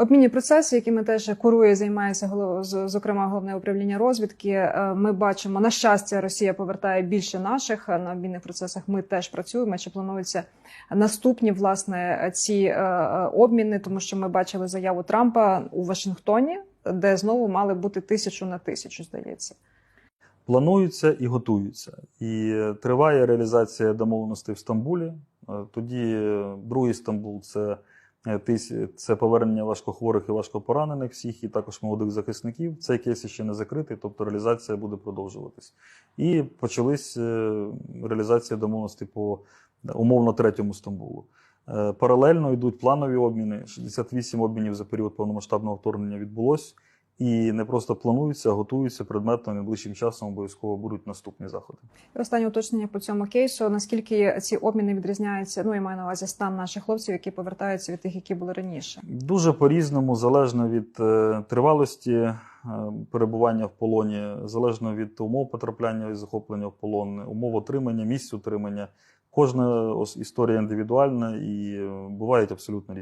Обмінні процеси, якими теж курує, займається зокрема головне управління розвідки. Е, Ми бачимо на щастя, Росія повертає більше наших е, на обмінних процесах. Ми теж працюємо. Чи плануються наступні власне ці е, обміни? Тому що ми бачили заяву Трампа у Вашингтоні, де знову мали бути тисячу на тисячу, здається. плануються і готуються. І триває реалізація домовленостей в Стамбулі. Тоді другий Стамбул це, це повернення важкохворих і важкопоранених всіх, і також молодих захисників. Цей кейс ще не закритий, тобто реалізація буде продовжуватись. І почались е, реалізація домовленостей по е, умовно третьому Стамбулу. Е, Паралельно йдуть планові обміни. 68 обмінів за період повномасштабного вторгнення відбулось. І не просто плануються, а готуються предметно найближчим часом обов'язково будуть наступні заходи. І Останнє уточнення по цьому кейсу. Наскільки ці обміни відрізняються? Ну я маю на увазі стан наших хлопців, які повертаються від тих, які були раніше. Дуже по-різному, залежно від е, тривалості е, перебування в полоні, залежно від умов потрапляння і захоплення в полон, умов отримання, місць утримання. Кожна історія індивідуальна і е, бувають абсолютно різні.